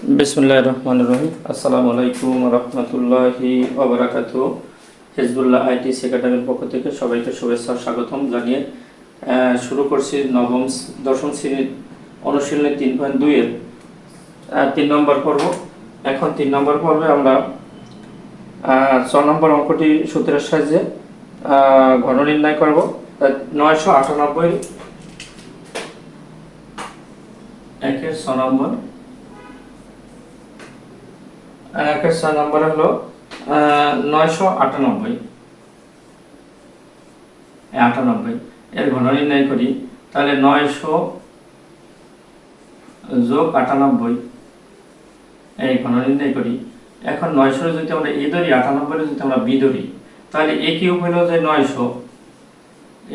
বিসমুল্লাহ রহমান রহিম। আসসালামু আলাইকুম রহমতুল্লাহি ওবরাকাতু হিজবুল্লাহ আইটি একাডেমির পক্ষ থেকে সবাইকে শুভেচ্ছা স্বাগতম জানিয়ে শুরু করছি নবম দশম শ্রেণির অনুশীলনী তিন পয়েন্ট দুইয়ের তিন নম্বর পর্ব। এখন তিন নম্বর পর্বে আমরা ছ নম্বর অঙ্কটি সূত্রের সাহায্যে ঘন নির্ণয় করব। নয়শো আটানব্বই, একের ছ নম্বর একের নম্বর হলো নয়শো আটানব্বই। আটানব্বই। এর ঘন নির্ণয় করি, তাহলে নয়শো যোগ আটানব্বই। এই ঘন নির্ণয় করি, এখন নয়শো যদি আমরা এ ধরি আটানব্বই যদি আমরা বি ধরি, তাহলে এ কিউব হলো যে নয়শো।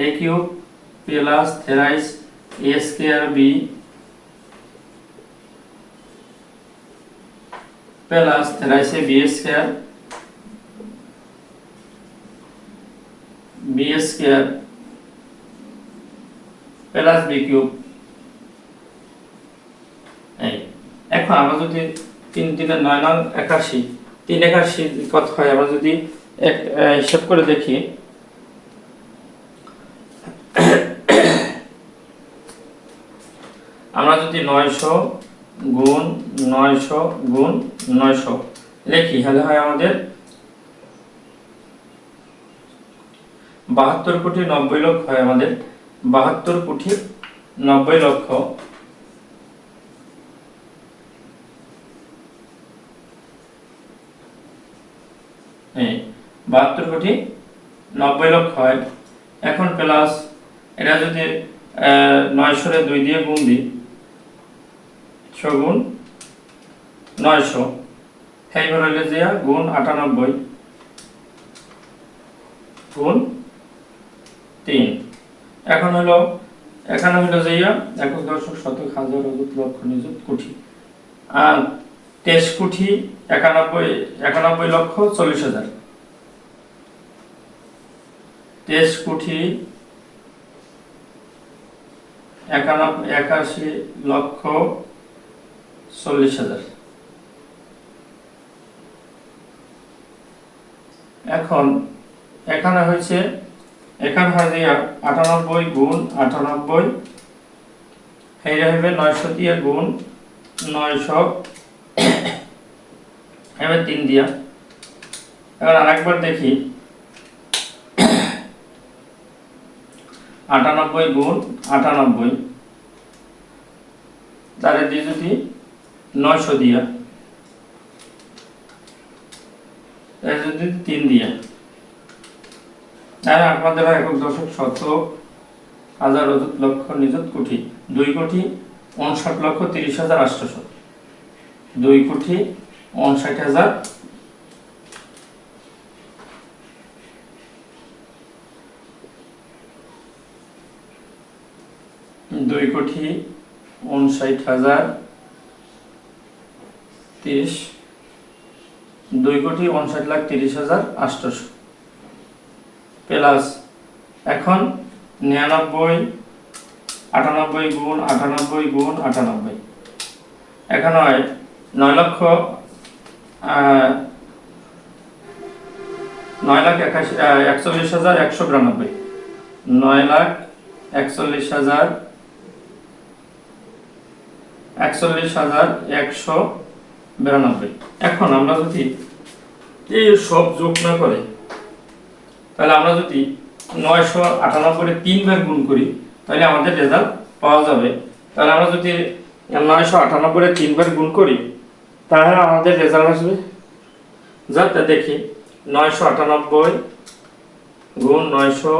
A cube plus thrice a square b plus থেরাইসে b square b square plus b cube এখন আমরা যদি তিন তিনে নয় নয় একাশি, তিন একাশি কত হয়, আমরা যদি এক হিসাব করে দেখি। আমরা যদি নয়শো গুণ নয়শো গুণ নয়শো। লিখি তাহলে হয় আমাদের। বাহাত্তর কোটি নব্বই লক্ষ হয় আমাদের। বাহাত্তর কোটি নব্বই লক্ষ। বাহাত্তর কোটি নব্বই লক্ষ হয়। এখন প্লাস এটা যদি নয়শোরে দুই দিয়ে গুণ দিই ছগুণ নয়শো। এইবার হইলে যে গুণ আটানব্বই। গুণ তিন। এখন হলো এখানে হলো যে একক দশক শতক হাজার অযুত লক্ষ নিযুত কোটি। আর তেইশ কোটি একানব্বই একানব্বই লক্ষ চল্লিশ হাজার। তেইশ কোটি একানব্বই, একাশি লক্ষ চল্লিশ হাজার। এখন এখানে হয়েছে, এখানে হয় যে আটানব্বই গুণ আটানব্বই এইটা হবে নয়শো দিয়ে গুণ নয়শো। এবার তিন দিয়া। এবার আরেকবার দেখি। আটানব্বই গুণ আটানব্বই। তারে দিয়ে যদি নয়শো দিয়া। যদি তিন দিয়া। তাহলে আপনাদের হয় একক দশক শত হাজার লক্ষ নিযুত কোটি। দুই কোটি উনষাট লক্ষ তিরিশ হাজার আটশোশো দুই কোটি উনষাট হাজার দুই কোটি উনষাট হাজার তিরিশ। দুই কোটি উনষাট লাখ তিরিশ হাজার আটশোশো প্লাস এখন নিরানব্বই, আটানব্বই গুণ আটানব্বই গুণ আটানব্বই। এখন হয় নয় লক্ষ নয় লাখ একাশি একচল্লিশ হাজার একশো বিরানব্বই। নয় লাখ একচল্লিশ হাজার একচল্লিশ হাজার একশো বিরানব্বই। এখন আমরা যদি এই সব যোগ না করে, তাহলে আমরা যদি নয়শো আটানব্বই তিনবার গুণ করি, তাহলে আমাদের রেজাল্ট পাওয়া যাবে। তাহলে আমরা যদি নয়শো আটানব্বই তিনবার গুণ করি, তাহলে আমাদের রেজাল্ট আসবে? যাতে দেখি। নয়শো আটানব্বই গুণ নয়শো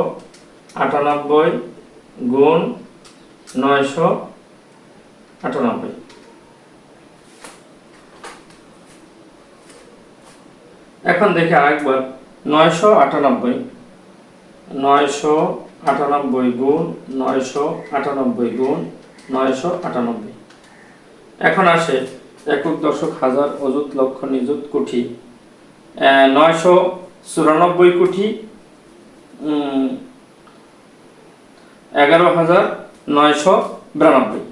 আটানব্বই গুণ নয়শো আটানব্বই। এখন দেখে আরেকবার। নয়শো আটানব্বই। নয়শো আটানব্বই গুণ নয়শো আটানব্বই গুণ নয়শো আটানব্বই। এখন আসে একক দশক হাজার অযুত লক্ষ নিযুত কোটি নয়শো চুরানব্বই কোটি এগারো হাজার নয়শো বিরানব্বই।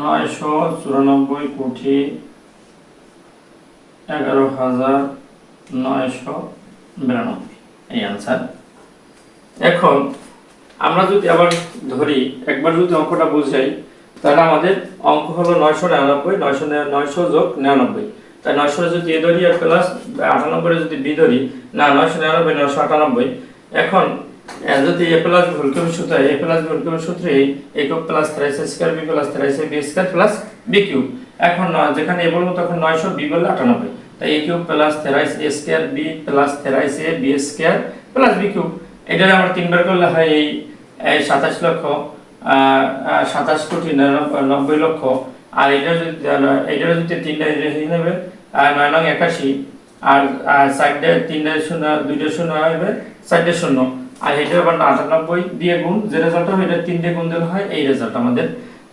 নয়শো চুরানব্বই কোটি এগারো হাজার নয়শো বিরানব্বই। এই অ্যান্সার এখন আমরা যদি আবার ধরি, একবার যদি অঙ্কটা বুঝাই, তাহলে আমাদের অঙ্ক হলো নয়শো নিরানব্বই, নয়শো নয়শো যোগ নিরানব্বই। তাই নয়শো যদি এ ধরি আর প্লাস আটানব্বই যদি বি ধরি, না, নয়শো নিরানব্বই, নয়শো আটানব্বই। এখন যদি এ প্লাস ভুলকমের সূত্র এ প্লাস ভুলকমের সূত্রে একক plus thrice square b plus thrice b square plus b cube এখন যেখানে এ বলব তখন নয়শো বি বললে আটানব্বই। তাই a cube plus thrice a square b plus thrice a b square plus b cube এটা আমরা তিনবার করলে হয় এই সাতাশ লক্ষ সাতাশ কোটি নব্বই লক্ষ। আর এটা যদি এটার যদি তিনটা রেখে নেবে, আর নয় নং একাশি, আর আর চারটে তিনটে শূন্য দুইটা শূন্য হবে চারটে শূন্য। আর এটার আবার আটানব্বই দিয়ে গুণ, যে রেজাল্ট হবে এটা তিনটে গুণ দিলে হয়, এই রেজাল্ট আমাদের।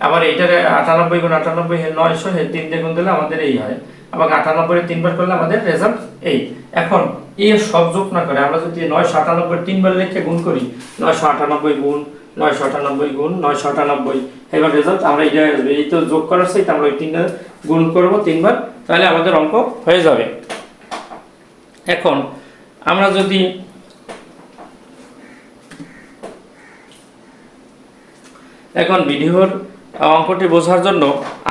আবার এটার আটানব্বই গুণ আটানব্বই নয়শো, হে তিনটে গুণ দিলে আমাদের এই হয়। আবার আটানব্বই তিনবার করলে আমাদের রেজাল্ট এই। এখন এই সব যোগ না করে আমরা যদি নয়শো আটানব্বই তিনবার লিখে গুণ করি, নয়শো আটানব্বই গুণ, নয়শো আটানব্বই গুণ, নয়শো আটানব্বই, এবার রেজাল্ট আমরা এটা আসবে। এই তো যোগ করার সাথে আমরা ওই তিনটা গুণ করব তিনবার, তাহলে আমাদের অঙ্ক হয়ে যাবে। এখন আমরা যদি এখন ভিডিওর অঙ্কটি বোঝার জন্য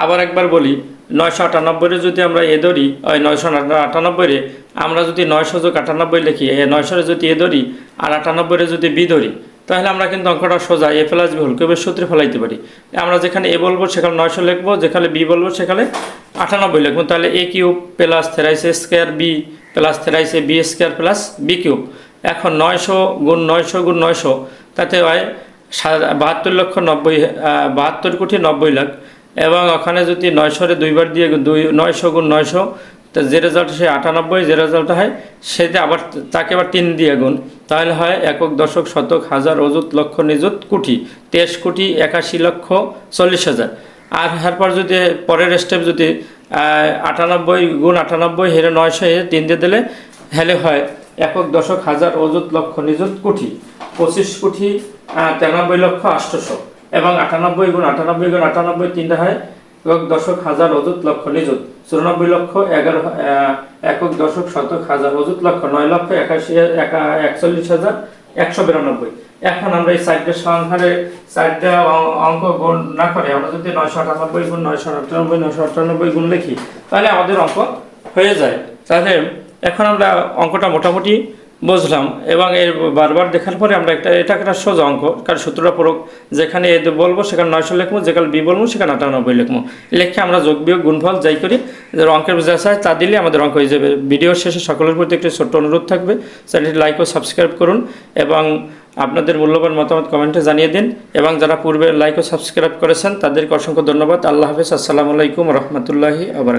আবার একবার বলি, নয়শো আটানব্বইয়ে যদি আমরা এ ধরি, ওই নয়শো আটানব্বইয়ে আমরা যদি নয়শো যোগ আটানব্বই লিখি, এ নয়শোরে যদি এ ধরি আর আটানব্বইয়ে যদি বি ধরি, তাহলে আমরা কিন্তু অঙ্কটা সোজা, এ প্লাস বি হোল কিউবের সূত্রে ফেলাইতে পারি? আমরা যেখানে এ বলব সেখানে নয়শো লিখব, যেখানে বি বলব সেখানে আটানব্বই লিখব, তাহলে a cube plus thrice square b plus thrice b square plus b cube. এখন নয়শো গুণ নয়শো গুণ নয়শো, তাতে হয় বাহাত্তর লক্ষ নব্বই বাহাত্তর কোটি নব্বই লাখ। এবং ওখানে যদি নয়শোরে দুইবার দিয়ে দুই, নয়শো গুণ নয়শো, তা যে রেজাল্ট সে আটানব্বই, যে রেজাল্ট হয় সেটা আবার তাকে আবার তিন দিয়ে গুণ। তাহলে হয় একক, দশক, শতক, হাজার, অযুত, লক্ষ, নিযুত, কোটি, তেইশ কোটি, একাশি লক্ষ, চল্লিশ হাজার। আর এরপর যদি পরের স্টেপ যদি আটানব্বই গুণ আটানব্বই, হেরে নয়শো, হেরে তিন দিয়ে দিলে হেলে হয় একক, দশক, হাজার, অযুত, লক্ষ, নিযুত, কোটি, পঁচিশ কোটি তিরানব্বই লক্ষ আটশোশো এবং আটানব্বই গুণ আটানব্বই গুণ আটানব্বই তিনটা হয় একক দশক হাজার অযুত লক্ষ নিযুত। চুরানব্বই লক্ষ এগারো একক দশক শতক হাজার অযুত লক্ষ, নয় লক্ষ একাশি, একা- একচল্লিশ হাজার একশো বিরানব্বই। এখন আমরা এই চারটে সংখ্যারে চারটা অঙ্ক গুণ না করে, আমরা যদি নয়শো আটানব্বই গুণ, নয়শো আটানব্বই নয়শো আটানব্বই গুণ লিখি, তাহলে আমাদের অঙ্ক হয়ে যায়। তাহলে এখন আমরা অঙ্কটা মোটামুটি বুঝলাম। এবং এর বারবার দেখার পরে আমরা একটা এটা একটা সোজা অঙ্ক। কারণ সূত্রটা পড়ুক, যেখানে এ বলব, সেখানে নয়শো লিখব, যেখানে বি বলব, সেখানে আটানব্বই লিখব। লিখে আমরা যোগ, বিয়োগ, গুণফল যাই করি যে অঙ্কের যা চাই তা দিলে আমাদের অঙ্ক হয়ে যাবে। ভিডিওর শেষে সকলের প্রতি একটি ছোট্ট অনুরোধ থাকবে, চ্যানেলটি লাইক ও সাবস্ক্রাইব করুন, এবং আপনাদের মূল্যবান মতামত কমেন্টে জানিয়ে দিন, এবং যারা পূর্বে লাইক ও সাবস্ক্রাইব করেছেন, তাদেরকে অসংখ্য ধন্যবাদ। আল্লাহ হাফিজ, আসসালামু আলাইকুম রহমতুল্লাহি আবার